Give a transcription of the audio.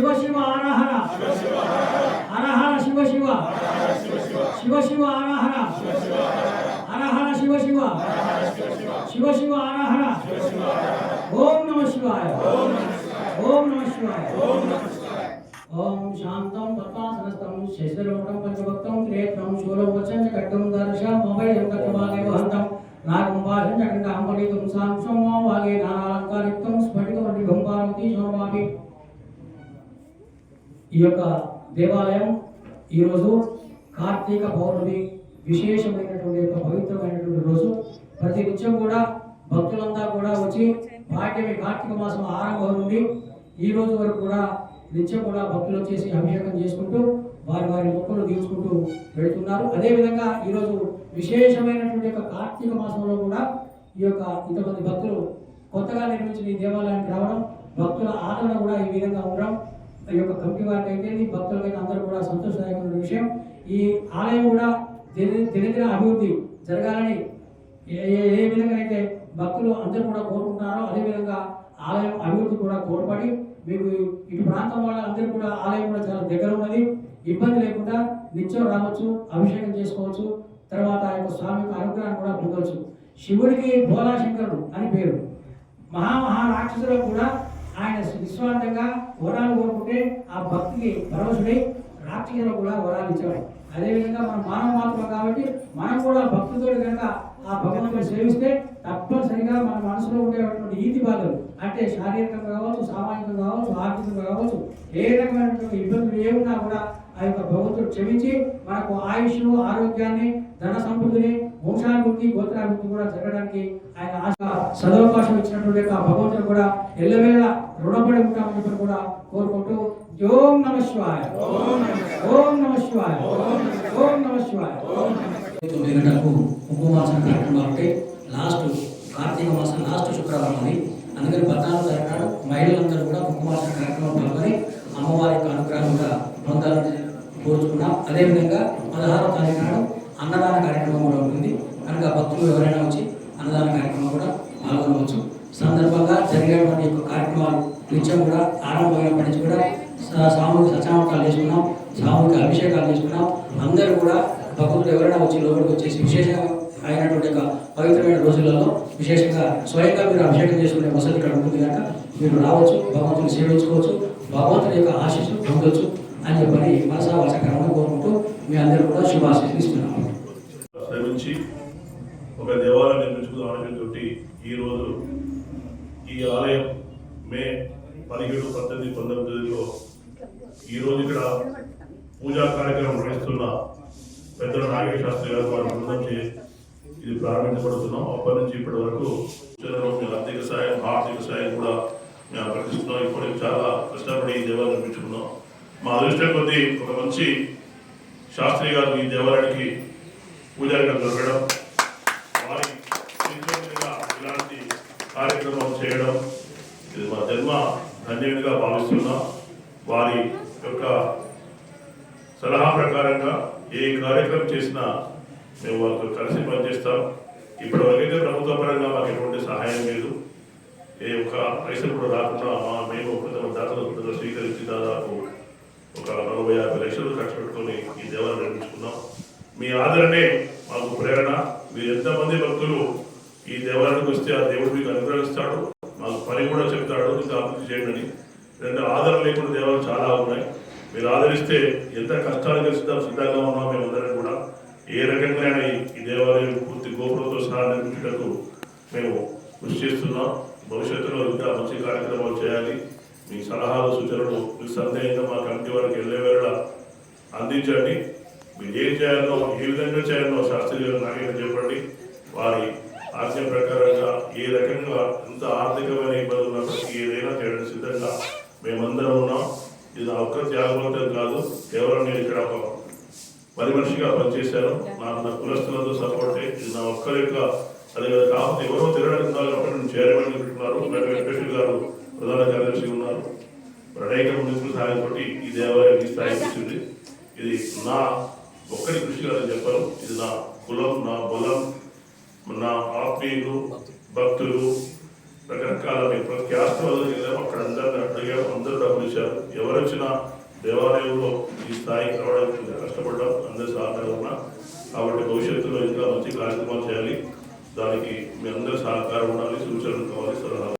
시바 시바 하라 하라 하라 하라 시바 시바 시바 시바 하라 하라 하라 하라 시바 시바 시바 시바 하라 하라 옴 너머 시바야 옴 너머 시바야 ॐ शान्तं पत्तासनस्तं शेषलोकं पञ्चभक्तं त्रेतं शूलोपचं च खड्गं दर्शं मभयं कटवागे वहन्तं नागं पाशं च खण्डां पठितुं सांशं वा वागे नानालङ्कारित्वं ఈ యొక్క దేవాలయం ఈరోజు కార్తీక పౌర్ణమి విశేషమైనటువంటి యొక్క పవిత్రమైనటువంటి రోజు. ప్రతి నిత్యం కూడా భక్తులంతా కూడా వచ్చి భాగ్యమి కార్తీక మాసం ఆరంభం నుండి ఈ రోజు వరకు కూడా నిత్యం కూడా భక్తులు వచ్చేసి అభిషేకం చేసుకుంటూ వారి వారి మొక్కలు తీర్చుకుంటూ వెళుతున్నారు. అదేవిధంగా ఈరోజు విశేషమైనటువంటి యొక్క కార్తీక మాసంలో కూడా ఈ యొక్క ఇంతమంది భక్తులు కొత్తగా నిర్మించిన ఈ దేవాలయానికి రావడం భక్తుల ఆదరణ కూడా ఈ విధంగా ఉండడం ఈ యొక్క కమిటీ వారికి అయితే భక్తులకైతే అందరూ కూడా సంతోషదాయకమైన విషయం. ఈ ఆలయం కూడా దినదిన అభివృద్ధి జరగాలని ఏ ఏ విధంగా అయితే భక్తులు అందరూ కూడా కోరుకుంటున్నారో అదే విధంగా ఆలయం అభివృద్ధి కూడా తోడ్పడి మీకు ఇటు ప్రాంతం వాళ్ళందరూ కూడా ఆలయం కూడా చాలా దగ్గర ఉన్నది. ఇబ్బంది లేకుండా నిత్యం రావచ్చు అభిషేకం చేసుకోవచ్చు తర్వాత ఆ యొక్క స్వామి యొక్క అనుగ్రహాన్ని కూడా పొందవచ్చు. శివుడికి భోలాశంకరుడు అని పేరు. మహామహా రాక్షసులకు కూడా ఆయన నిస్వార్థంగా వరాలు కోరుకుంటే ఆ భక్తికి పరవశుడై రాక్షసులకు కూడా వరాలు ఇచ్చేవాడు. అదేవిధంగా మనం మానవ మాత్రం కాబట్టి మనం కూడా భక్తితో కనుక ఆ భగవంతుని సేవిస్తే తప్పనిసరిగా మన మనసులో ఉండేటువంటి ఈతి బాధలు అంటే శారీరకంగా కావచ్చు సామాజికంగా కావచ్చు ఆర్థికంగా కావచ్చు ఏ రకమైనటువంటి ఇబ్బందులు ఏమున్నా కూడా ఆ యొక్క భగవంతుడు క్షమించి మనకు ఆయుష్ ఆరోగ్యాన్ని ధన సమృద్ధిని వంశాభివృద్ధి గోత్రాభివృద్ధి కూడా జరగడానికి ఆయన ఆశ సదవకాశం ఇచ్చినటువంటి యొక్క భగవంతుడు కూడా ఎల్లవేళ రుణపడి ఉంటామని చెప్పి కూడా కోరుకుంటూ ఓం నమ శివాయ. ఓం నమ శివాయ. ఓం నమ శివాయ. తొమ్మిది గంటలకు ఉపవాసం కార్యక్రమాలు ఉంటాయి. లాస్ట్ కార్తీక మాసం లాస్ట్ శుక్రవారం అది. అందుకని పద్నాలుగు తారీఖు నాడు మహిళలందరూ కూడా కుంకుమాసన కార్యక్రమం పాల్గొని అమ్మవారి యొక్క అనుగ్రహంగా పొందాలని కోరుచుకున్నాం అదేవిధంగా పదహారో తారీఖు నాడు అన్నదాన కార్యక్రమం కూడా ఉంటుంది. కనుక భక్తులు ఎవరైనా వచ్చి అన్నదాన కార్యక్రమం కూడా పాల్గొనవచ్చు. సందర్భంగా జరిగేటువంటి యొక్క కార్యక్రమాలు నిత్యం కూడా ఆరంభమైనప్పటి నుంచి కూడా సా- సామూహిక సత్యామకాలు చేసుకున్నాం సామూహిక అభిషేకాలు చేసుకున్నాం. అందరూ కూడా భక్తులు ఎవరైనా వచ్చి లోపలికి వచ్చేసి విశేషంగా అయినటువంటి యొక్క పవిత్రమైన రోజులలో విశేషంగా స్వయంగా మీరు అభిషేకం చేసుకునే వసతి ఇక్కడ ఉంటుంది కనుక మీరు రావచ్చు భగవంతుని సేవించుకోవచ్చు భగవంతుని యొక్క ఆశీస్సు పొందొచ్చు అని చెప్పని మనసా వాచకరంగా కోరుకుంటూ మీ అందరూ కూడా శుభాశీస్సులు ఇస్తున్నాము శ్రమించి ఒక దేవాలయం నిర్మించుకున్న తోటి ఈ రోజు ఈ ఆలయం మే పదిహేడు పద్దెనిమిది పంతొమ్మిది ఈ రోజు ఇక్కడ పూజా కార్యక్రమం నిర్వహిస్తున్న పెద్దల నాగేశ్వర శాస్త్రి గారు వారి బృందం ఇది ప్రారంభించబడుతున్నాం. అప్పటి నుంచి ఇప్పటి వరకు ఆర్థిక సాయం ఆర్థిక సాయం కూడా మేము ప్రకటిస్తున్నాం ఇప్పటికి చాలా కష్టపడి ఈ దేవాలయం నిర్మించుకున్నాం. మా అదృష్టం కొద్దీ ఒక మంచి శాస్త్రి గారు ఈ దేవాలయానికి పూజారిగా దొరకడం వారి ఇలాంటి కార్యక్రమం చేయడం ఇది మా జన్మ ధన్యునిగా భావిస్తున్నాం వారి యొక్క సలహా ప్రకారంగా ఏ కార్యక్రమం చేసినా మేము వాళ్ళతో కలిసి పనిచేస్తాం. ఇప్పటి వరకైతే ప్రభుత్వ పరంగా మాకు ఎటువంటి సహాయం లేదు. ఏ ఒక్క పైసలు కూడా రాకుండా మా మేము కొంతమంది దాతలు స్వీకరించి దాదాపు ఒక నలభై యాభై లక్షలు ఖర్చు పెట్టుకొని ఈ దేవాలయం నిర్మించుకున్నాం. మీ ఆదరణే మాకు ప్రేరణ. మీరు ఎంతమంది భక్తులు ఈ దేవాలయానికి వస్తే ఆ దేవుడు మీకు అనుగ్రహిస్తాడు. మాకు పని కూడా చెప్తాడు ఇంకా అభివృద్ధి చేయండి రెండు ఆదరణ లేకుండా దేవాలు చాలా ఉన్నాయి. మీరు ఆదరిస్తే ఎంత కష్టాలు కలిసిద్దాం సిద్ధంగా ఉన్నాం మేమందరం కూడా. ఏ రకంగా ఈ దేవాలయం పూర్తి గోపురంతో సహా నిర్మించటకు మేము కృషి చేస్తున్నాం. భవిష్యత్తులో ఇంకా మంచి కార్యక్రమాలు చేయాలి. మీ సలహాలు సూచనలు మీ సందేహంగా మా కమిటీ వారికి వెళ్ళే వేళ అందించండి. మీరు ఏం చేయాలో ఏ విధంగా చేయాలో శాస్త్రీయులు గారు నాగేంద్ర చెప్పండి. వారి ఆజ్ఞ ప్రకారం నా కాదు కేవలం నేను ఇక్కడ ఒక పని మనిషిగా పనిచేశాను. నాకు నా కులస్తులతో సపోర్ట్ ఇది నా ఒక్కరి యొక్క అది కదా కాకపోతే ఎవరో తిరగడానికి ఉన్నారు కాబట్టి నేను చైర్మన్ పెట్టుకున్నారు వెంకటేశ్వర గారు ప్రధాన కార్యదర్శి ఉన్నారు. అనేక ముందుకు సహాయంతో ఈ దేవాలయం ఈ స్థాయికి వచ్చింది ఇది నా ఒక్కరి కృషి కాదని చెప్పాను. ఇది నా కులం నా బలం నా ఆత్మీయులు భక్తులు రకరకాల ప్రతి క్యాస్ట్ వాళ్ళు అక్కడ అందరూ అడిగే అందరూ డబ్బులు ఇచ్చారు. ఎవరు వచ్చినా దేవాలయంలో ఈ స్థాయికి రావడానికి కష్టపడ్డాం అందరి సహకారం ఉన్నా. కాబట్టి భవిష్యత్తులో ఇంకా మంచి కార్యక్రమాలు చేయాలి. దానికి మీ అందరి సహకారం ఉండాలి సూచనలు కావాలి సలహాలు